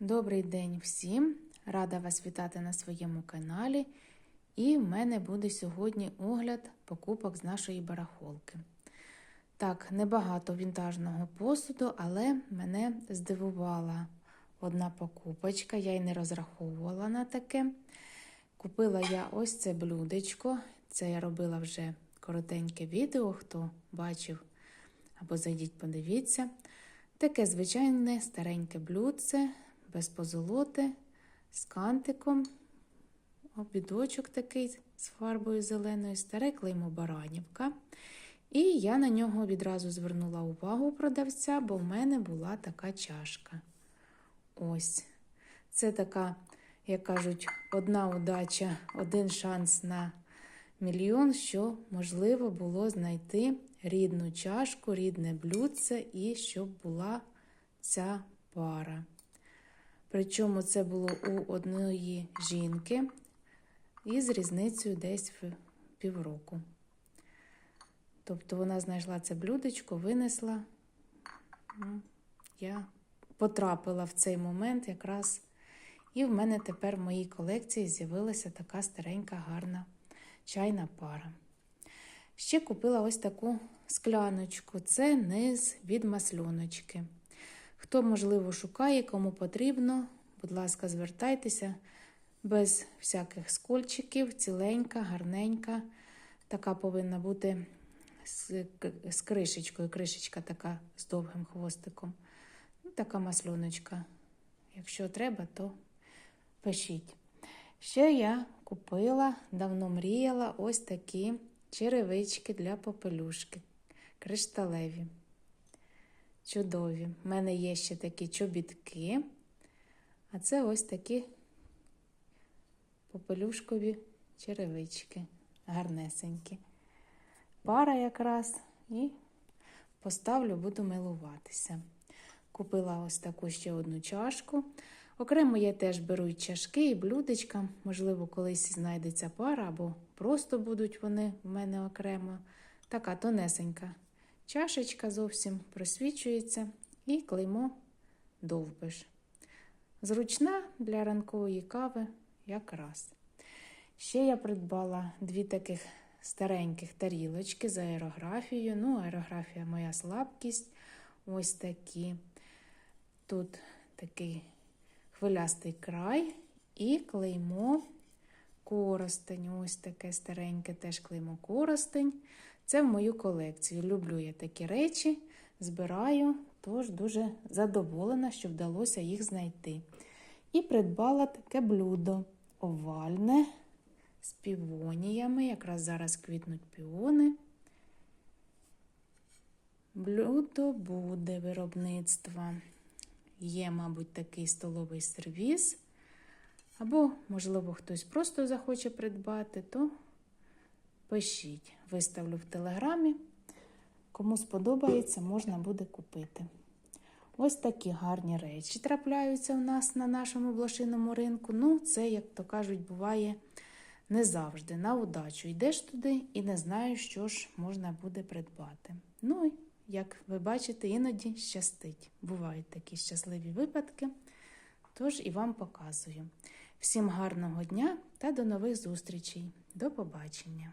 Добрий день всім! Рада вас вітати на своєму каналі. І в мене буде сьогодні огляд покупок з нашої барахолки. Так, небагато вінтажного посуду, але мене здивувала одна покупочка, я й не розраховувала на таке. Купила я ось це блюдечко. Це я робила вже коротеньке відео, хто бачив або зайдіть, подивіться. Таке звичайне стареньке блюдце, без позолоти, з кантиком, обідочок такий з фарбою зеленою, старе клеймо Баранівка. І я на нього відразу звернула увагу продавця, бо в мене була така чашка. Ось. Це така, як кажуть, одна удача, один шанс на мільйон, що можливо було знайти рідну чашку, рідне блюдце і щоб була ця пара. Причому це було у одної жінки із різницею десь в півроку. Тобто вона знайшла це блюдечко, винесла. Ну, Я потрапила в цей момент якраз. І в мене тепер в моїй колекції з'явилася така старенька гарна чайна пара. Ще купила ось таку скляночку. Це низ від масльоночки. Хто, можливо, шукає, кому потрібно, будь ласка, звертайтеся без всяких скольчиків, ціленька, гарненька. Така повинна бути з, з кришечкою. Кришечка така з довгим хвостиком. Ну, така масльоночка. Якщо треба, то пишіть. Ще я купила, давно мріяла ось такі черевички для попелюшки. Кришталеві. Чудові. У мене є ще такі чобітки. А це ось такі попелюшкові черевички. Гарнесенькі. Пара якраз і поставлю, буду милуватися. Купила ось таку ще одну чашку. Окремо я теж беру і чашки, і блюдечка. Можливо, колись знайдеться пара, або просто будуть вони в мене окремо. Така тонесенька чашечка зовсім просвічується і клеймо довбиш. Зручна для ранкової кави якраз. Ще я придбала дві таких стареньких тарілочки з аерографією. Ну, аерографія моя слабкість. Ось такі. Тут такий хвилястий край і клеймо коростень. Ось таке стареньке теж клеймо коростень. Це в мою колекцію. Люблю я такі речі, збираю, тож дуже задоволена, що вдалося їх знайти. І придбала таке блюдо овальне з півоніями. Якраз зараз квітнуть піони. Блюдо буде виробництва. Є, мабуть, такий столовий сервіс. Або, можливо, хтось просто захоче придбати, то пишіть. Виставлю в телеграмі. Кому сподобається, можна буде купити. Ось такі гарні речі трапляються у нас на нашому блошиному ринку. Ну, це, як то кажуть, буває не завжди. На удачу йдеш туди і не знаєш, що ж можна буде придбати. Ну, як ви бачите, іноді щастить. Бувають такі щасливі випадки. Тож і вам показую. Всім гарного дня та до нових зустрічей. До побачення!